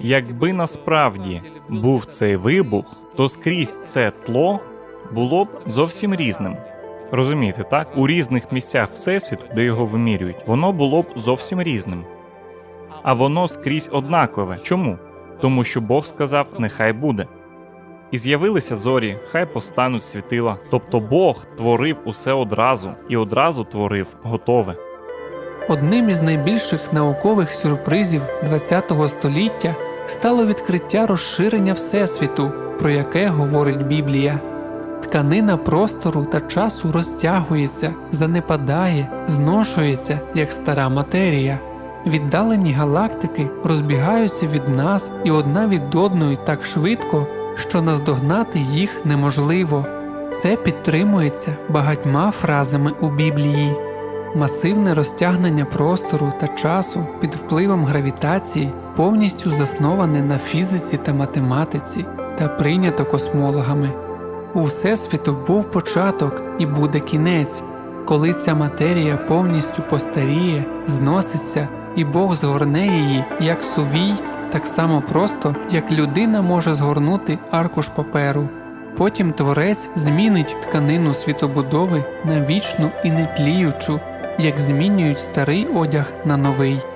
Якби насправді був цей вибух, то скрізь це тло було б зовсім різним. Розумієте, так? У різних місцях Всесвіту, де його вимірюють, воно було б зовсім різним. А воно скрізь однакове. Чому? Тому що Бог сказав, нехай буде. І з'явилися зорі, хай постануть світила. Тобто Бог творив усе одразу і одразу творив готове. Одним із найбільших наукових сюрпризів ХХ століття стало відкриття розширення Всесвіту, про яке говорить Біблія. Тканина простору та часу розтягується, занепадає, зношується як стара матерія. Віддалені галактики розбігаються від нас і одна від одної так швидко, що наздогнати їх неможливо. Це підтримується багатьма фразами у Біблії. Масивне розтягнення простору та часу під впливом гравітації повністю засноване на фізиці та математиці та прийнято космологами. У Всесвіту був початок і буде кінець, коли ця матерія повністю постаріє, зноситься, і Бог згорне її як сувій, так само просто, як людина може згорнути аркуш паперу. Потім творець змінить тканину світобудови на вічну і нетліючу, як змінюють старий одяг на новий.